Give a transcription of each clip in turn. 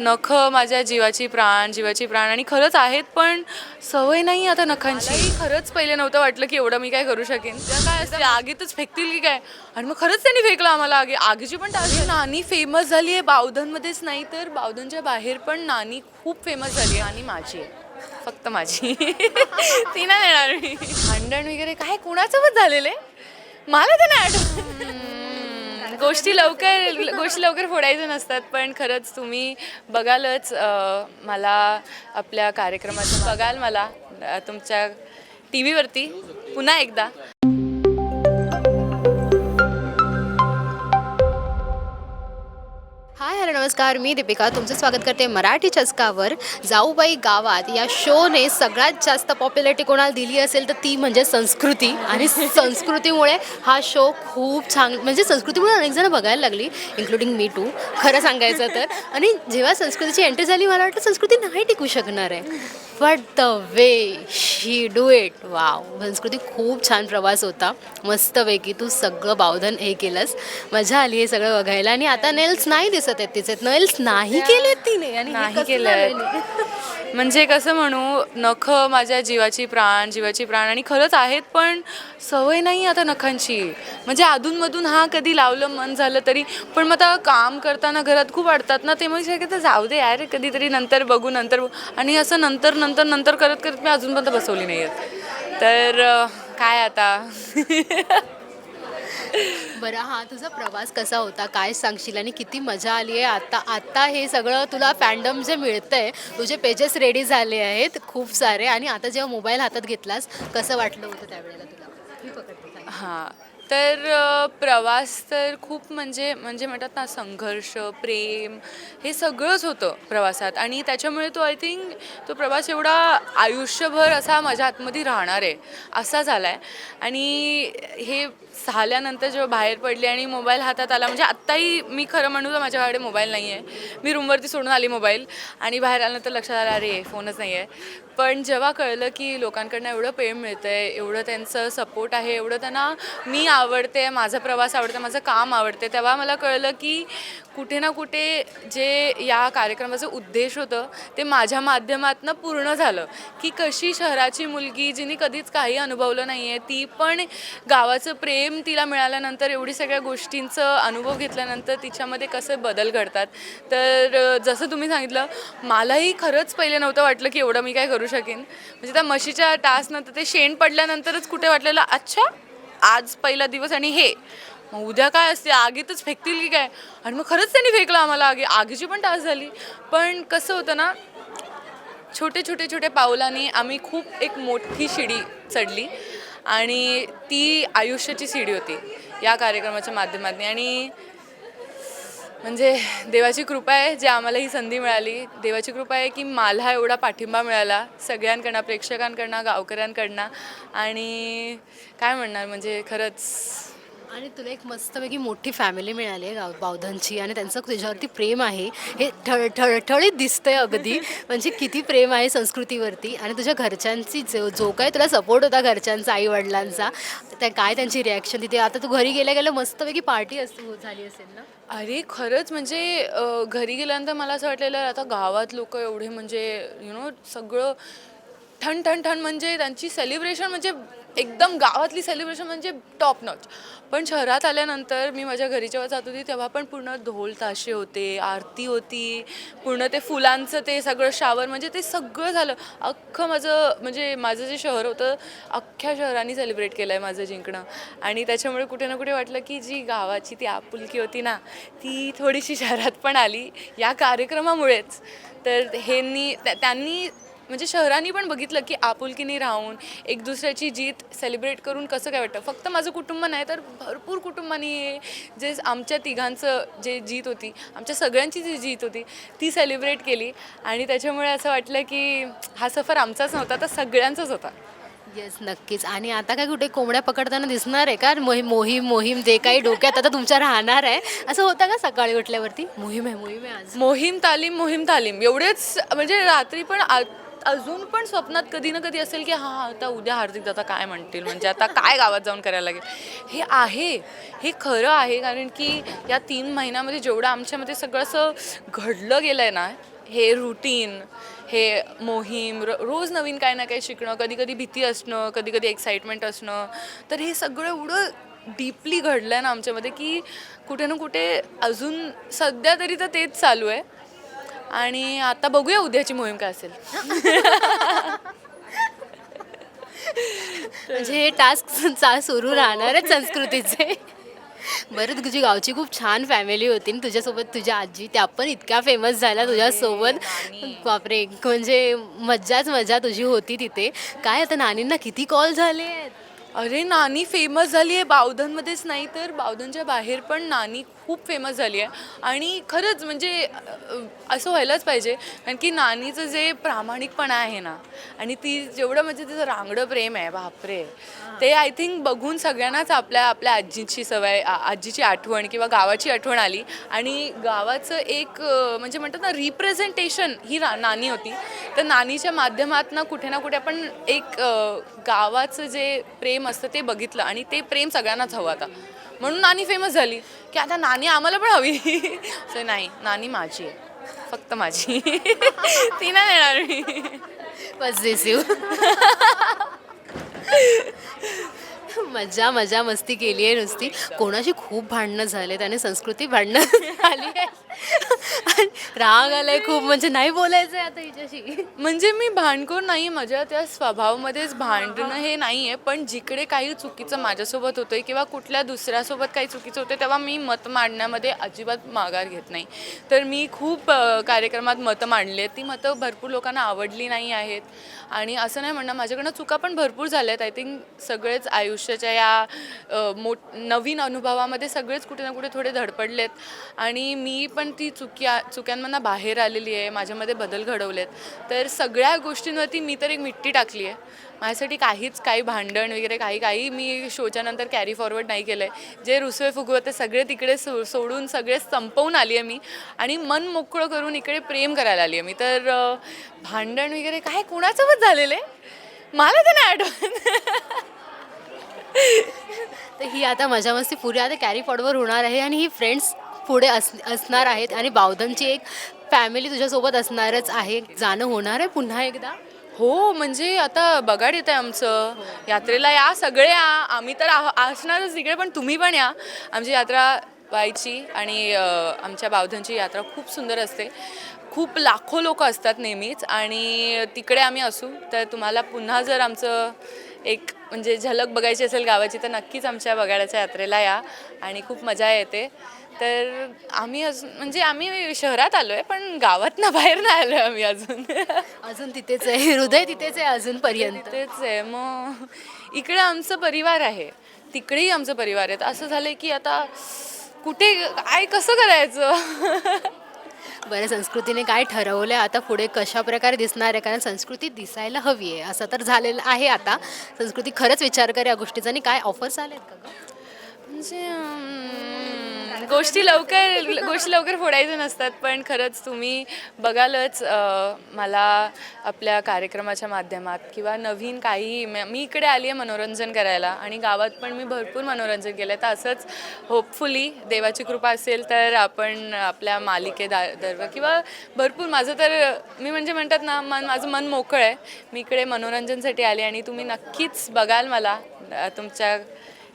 नख माझ्या जीवाची प्राण जीवाची प्राण आणि खरंच आहेत पण सवय नाही आता नखांची. खरंच पहिले नव्हतं वाटलं की एवढं मी काय करू शकेन. त्या काय असते? आगीतच फेकतील की काय? आणि मग खरंच त्यांनी फेकलं आम्हाला आगी. आगीची पण टाळी नानी फेमस झाली आहे. बावधनमध्येच नाही तर बावधनच्या बाहेर पण नानी खूप फेमस झाली आहे. आणि माझी आहे. फक्त माझी. ती नाही देणार मी. भांडण वगैरे काय? कुणासोबत झालेले मला तर नाही आठवत. गोष्टी लवकर गोष्टी लवकर फोडायच्या नसतात पण खरंच तुम्ही बघालच मला आपल्या कार्यक्रमाचं बघाल मला तुमच्या टी व्हीवरती पुन्हा एकदा. हॅलो नमस्कार. मी दीपिका. तुमचं स्वागत करते मराठी चस्कावर. जाऊबाई गावात या शोने सगळ्यात जास्त पॉप्युलॅरिटी कोणाला दिली असेल तर ती म्हणजे संस्कृती. आणि संस्कृतीमुळे हा शो खूप छान म्हणजे संस्कृतीमुळे अनेक जण बघायला लागली इन्क्लुडिंग मी टू खरं सांगायचं तर. आणि जेव्हा संस्कृतीची एंट्री झाली मला वाटतं संस्कृती नाही टिकू शकणार आहे. But the way she do it wow संस्कृती खूप छान प्रवास होता. मस्तपैकी तू सगळं बावधन हे केलंस. मजा आली हे सगळं बघायला. आणि आता नेल्स नाही दिसत आहेत तिचे नेल्स नाही केले तिने आणि हे नाही केलंय. आलेली? म्हणजे कसं म्हणू नख माझ्या जीवाची प्राण जीवाची प्राण आणि खरंच आहेत पण सवय नाही आता नखांची म्हणजे अधूनमधून हा कधी लावलं मन झालं तरी पण मग आता काम करताना घरात खूप अडतात ना ते मग शक्यतो जाऊ दे यार कधीतरी नंतर बघू नंतर बघू. आणि असं नंतर नंतर नंतर करत करत मी अजूनपर्यंत बसवली नाही आहेत तर अं, काय आता बरं हा तुझा प्रवास कसा होता? काय सांगशील? आणि किती मजा आली आहे? आता आता हे सगळं तुला फॅन्डम जे मिळतंय तुझे पेजेस रेडी झाले आहेत खूप सारे. आणि आता जेव्हा मोबाईल हातात घेतलास कसं वाटलं होतं त्यावेळेला तुला? मी पकडते हां. तर प्रवास तर खूप म्हणजे म्हणजे म्हणतात ना संघर्ष प्रेम हे सगळंच होतं प्रवासात. आणि त्याच्यामुळे तो आय थिंक तो प्रवास एवढा आयुष्यभर असा माझ्या आतमध्ये राहणार आहे असा झाला आहे आणि हे झाल्यानंतर जेव्हा बाहेर पडले आणि मोबाईल हातात आला म्हणजे आत्ताही मी खरं म्हणू तर माझ्याकडे मोबाईल नाही आहे मी रूमवरती सोडून आली मोबाईल आणि बाहेर आल्यानंतर लक्षात आलं अरे फोनच नाही आहे पण जेव्हा कळलं की लोकांकडनं एवढं प्रेम मिळतं आहे एवढं त्यांचं सपोर्ट आहे एवढं त्यांना मी आवडते माझा प्रवास आवडते माझं काम आवडते. तेव्हा मला कळलं की कुठे ना कुठे जे या कार्यक्रमाचं उद्देश होतं ते माझ्या माध्यमातनं पूर्ण झालं. की कशी शहराची मुलगी जिने कधीच काही अनुभवलं नाही आहे ती पण गावाचं प्रेम तिला मिळाल्यानंतर एवढी सगळ्या गोष्टींचं अनुभव घेतल्यानंतर तिच्यामध्ये कसे बदल घडतात. तर जसं तुम्ही सांगितलं मलाही खरंच पहिले नव्हतं वाटलं की एवढं मी काय करू शकेन. म्हणजे त्या म्हशीच्या टासनंतर ते शेण पडल्यानंतरच कुठे वाटलेलं अच्छा आज पहिला दिवस आणि हे. मग उद्या काय असते? आगीतच फेकतील की काय? आणि मग खरंच त्यांनी फेकलं आम्हाला आगी. आगीची पण टास झाली. पण कसं होतं ना छोटे छोटे छोटे पावलांनी आम्ही खूप एक मोठी शिडी चढली. आणि ती आयुष्याची शिडी होती या कार्यक्रमाच्या माध्यमातून. आणि म्हणजे देवाची कृपा आहे जे आम्हाला ही संधी मिळाली. देवाची कृपा आहे की मला एवढा पाठिंबा मिळाला सगळ्यांकडनं प्रेक्षकांकडनं गावकऱ्यांकडनं. आणि काय म्हणणार म्हणजे खरंच आणि तुला एक मस्तपैकी मोठी फॅमिली मिळाली आहे गाव बावधनची आणि त्यांचं तुझ्यावरती प्रेम आहे. हे ठळ ठळठळीत दिसतंय अगदी. म्हणजे किती प्रेम आहे संस्कृतीवरती. आणि तुझ्या घरच्यांची जो जो काय तुला सपोर्ट होता घरच्यांचा आई वडिलांचा त्या काय त्यांची रिॲक्शन तिथे? आता तू घरी गेल्या गेल्या मस्तपैकी पार्टी असते हो झाली असेल ना? अरे खरंच म्हणजे घरी गेल्यानंतर मला असं वाटलेलं आता गावात लोक एवढे म्हणजे यु नो सगळं ठण ठण ठण म्हणजे त्यांची सेलिब्रेशन म्हणजे एकदम गावातली सेलिब्रेशन म्हणजे टॉप नॉच पण शहरात आल्यानंतर मी माझ्या घरी जेव्हा जात होती तेव्हा पण पूर्ण ढोल ताशे होते आरती होती पूर्ण ते फुलांचं ते सगळं शावर म्हणजे ते सगळं झालं. अख्खं माझं म्हणजे माझं जे शहर होतं अख्ख्या शहराने सेलिब्रेट केलं आहे माझं जिंकणं. आणि त्याच्यामुळे कुठे ना कुठे वाटलं की जी गावाची ती आपुलकी होती ना ती थोडीशी शहरात पण आली. या कार्यक्रमामुळेच. तर ह्यांनी त्या- त्यांनी म्हणजे शहरांनी पण बघितलं की आपुलकीने राहून एक दुसऱ्याची जीत सेलिब्रेट करून कसं काय वाटतं? फक्त माझं कुटुंब नाही तर भरपूर कुटुंबांनी हे जे आमच्या तिघांचं जे जीत होती आमच्या सगळ्यांची जी जीत होती ती सेलिब्रेट केली. आणि त्याच्यामुळे असं वाटलं की हा सफर आमचाच नव्हता तर सगळ्यांचाच होता. येस नक्कीच. आणि आता काय कुठे कोंबड्या पकडताना दिसणार आहे का? मोहीम मोहीम मोहीम जे काही डोक्यात आता तुमच्या राहणार आहे. असं होतं का सकाळी उठल्यावरती? मोहीम आहे मोहीम आहे आज. मोहीम तालीम मोहीम तालीम. एवढेच म्हणजे रात्री पण अजून पण स्वप्नात कधी ना कधी असेल की हां आता उद्या हार्दिक दादा काय म्हणतील? म्हणजे आता काय गावात जाऊन करायला लागेल? हे आहे. हे खरं आहे कारण की या तीन महिन्यामध्ये जेवढं आमच्यामध्ये सगळं असं घडलं गेलं आहे ना हे रुटीन हे मोहीम र रोज नवीन काय ना काही शिकणं कधी कधी भीती असणं कधी कधी एक्साइटमेंट असणं तर हे सगळं एवढं डीपली घडलं आहे ना आमच्यामध्ये की कुठे ना कुठे अजून सध्या तरी तर तेच चालू आहे. आणि आता बघूया उद्याची मोहीम काय असेल. म्हणजे हे टास्क सुरू राहणारच संस्कृतीचे. बरं तुझी गावची खूप छान फॅमिली होती आणि तुझ्यासोबत तुझ्या आजी त्या पण इतक्या फेमस झाल्या तुझ्यासोबत. बापरे म्हणजे मज्जाच मजा तुझी होती तिथे. काय आता नानींना किती कॉल झाले आहेत? अरे नानी फेमस झाली आहे. बावधनमध्येच नाही तर बावधनच्या बाहेर पण नानी खूप फेमस झाली आहे. आणि खरंच म्हणजे असं व्हायलाच पाहिजे. कारण की नानीचं जे प्रामाणिकपणा आहे ना आणि ती जेवढं म्हणजे तिचं रांगडं प्रेम आहे बापरे. ते आय थिंक बघून सगळ्यांनाच आपल्या आपल्या आजीची सवय आजीची आठवण किंवा गावाची आठवण आली. आणि गावाचं एक म्हणजे म्हणतात ना रिप्रेझेंटेशन ही रा नानी होती. तर नानीच्या माध्यमातनं कुठे ना कुठे आपण एक गावाचं जे प्रेम असतं ते बघितलं आणि ते प्रेम सगळ्यांनाच हवं आता. म्हणून नानी फेमस झाली. की आता नानी आम्हाला पण हवी. असं नाही नानी माझी आहे. फक्त माझी. ती नाही देणार मी. पॉझिटिव्ह मजा मजा मस्ती केली आहे नुसती. कोणाशी खूप भांडणं झाले त्याने संस्कृती भांडणं झाली आहे. आणि राग आलाय खूप म्हणजे नाही बोलायचं आहे आता हिच्याशी. म्हणजे मी भांडखोर नाही माझ्या त्या स्वभावामध्येच भांडणं हे नाही आहे पण जिकडे काही चुकीचं माझ्यासोबत होतंय किंवा कुठल्या दुसऱ्यासोबत काही चुकीचं होतं तेव्हा मी मत मांडण्यामध्ये अजिबात माघार घेत नाही. तर मी खूप कार्यक्रमात मतं मांडली आहेत. ती मतं भरपूर लोकांना आवडली नाही आहेत. आणि असं नाही म्हणणं माझ्याकडनं चुका पण भरपूर झाल्या आहेत आय थिंक सगळेच आयुष्य आयुष्याच्या या अ, मोठ नवीन अनुभवामध्ये सगळेच कुठे ना कुठे थोडे धडपडलेत. आणि मी पण ती चुक्या चुक्यांमधनं बाहेर आलेली आहे. माझ्यामध्ये बदल घडवलेत. तर सगळ्या गोष्टींवरती मी तर एक मिट्टी टाकली आहे. माझ्यासाठी काहीच काही भांडण वगैरे काही काही मी शोच्या नंतर कॅरी फॉरवर्ड नाही केलं आहे जे रुसवे फुगवत ते सगळे तिकडे सो सोडून सगळे संपवून आली आहे मी. आणि मन मोकळं करून इकडे प्रेम करायला आली आहे मी. तर भांडण वगैरे काय कोणासोबत झालेलं आहे? मला तर नाही आठवत. तर ही आता मजा मस्ती पुढे आता कॅरी फॉरवर्ड होणार आहे आणि ही फ्रेंड्स पुढे अस असणार आहेत आणि बावधनची एक फॅमिली तुझ्यासोबत असणारच आहे. जाणं होणार आहे पुन्हा एकदा. हो म्हणजे आता बगाड येत आहे आमचं. यात्रेला या सगळे या. आम्ही तर असणारच तिकडे पण तुम्ही पण या. आमची यात्रा व्हायची आणि आमच्या बावधनची यात्रा खूप सुंदर असते. खूप लाखो लोक असतात नेहमीच आणि तिकडे आम्ही असू. तर तुम्हाला पुन्हा जर आमचं एक म्हणजे झलक बघायची असेल गावाची तर नक्कीच आमच्या बगाड्याच्या यात्रेला या आणि खूप मजा येते. तर आम्ही अजून म्हणजे आम्ही शहरात आलो आहे पण गावातनं बाहेर नाही आलो आहे आम्ही अजून. अजून तिथेच आहे हृदय तिथेच आहे अजूनपर्यंत तेच आहे. मग इकडे आमचं परिवार आहे. तिकडेही आमचं परिवार आहे. तर असं झालंय की आता कुठे काय कसं करायचं? बरं संस्कृतीने काय ठरवलं आहे आता पुढे कशा प्रकारे दिसणार आहे? कारण संस्कृती दिसायला हवी आहे. असं तर झालेलं आहे आता. संस्कृती खरंच विचार कर या गोष्टीचा. आणि काय ऑफर्स आले आहेत का म्हणजे अं, गोष्टी लवकर गोष्टी लवकर फोडायच्या नसतात पण खरंच तुम्ही बघालच मला आपल्या कार्यक्रमाच्या माध्यमात किंवा नवीन काही म- मी इकडे आली आहे मनोरंजन करायला आणि गावात पण मी भरपूर मनोरंजन केलं आहे तर असंच होपफुली देवाची कृपा असेल तर आपण आपल्या मालिके दा किंवा भरपूर माझं तर मी म्हणजे म्हणतात ना मन माझं मन मोकळं आहे. मी इकडे मनोरंजनसाठी आले आणि तुम्ही नक्कीच बघाल मला तुमच्या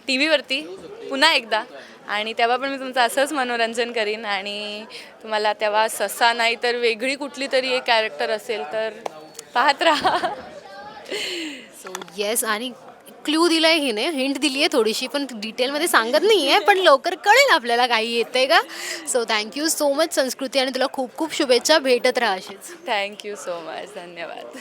टी व्हीवरती पुन्हा एकदा. आणि तेव्हा पण मी तुमचं असंच मनोरंजन करीन. आणि तुम्हाला तेव्हा ससा नाही तर वेगळी कुठली तरी एक कॅरेक्टर असेल तर पाहत राहा. सो येस आणि क्ल्यू दिलाय हिने. हिंट दिली आहे थोडीशी पण डिटेलमध्ये सांगत नाही आहे पण लवकर कळेल आपल्याला काही येते का? सो थँक्यू सो मच संस्कृती आणि तुला खूप खूप शुभेच्छा. भेटत राहा अशीच. थँक्यू सो मच धन्यवाद.